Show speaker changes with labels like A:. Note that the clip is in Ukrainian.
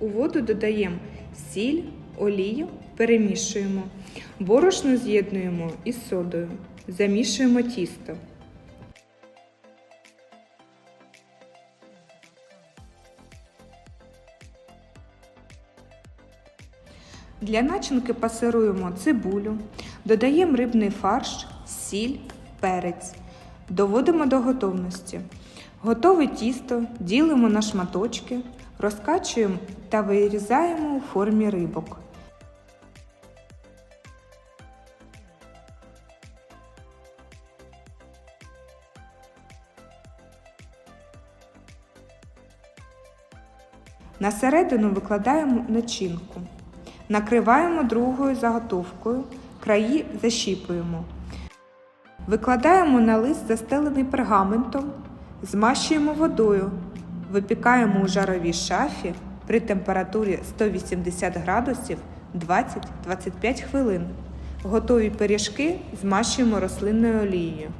A: У воду додаємо сіль, олію, перемішуємо. Борошно з'єднуємо із содою. Замішуємо тісто. Для начинки пасируємо цибулю, додаємо рибний фарш, сіль, перець. Доводимо до готовності. Готове тісто ділимо на шматочки, розкачуємо та вирізаємо у формі рибок. На середину викладаємо начинку. Накриваємо другою заготовкою, краї защіпуємо. Викладаємо на лист, застелений пергаментом, змащуємо водою, випікаємо у жаровій шафі при температурі 180 градусів 20-25 хвилин. Готові пиріжки змащуємо рослинною олією.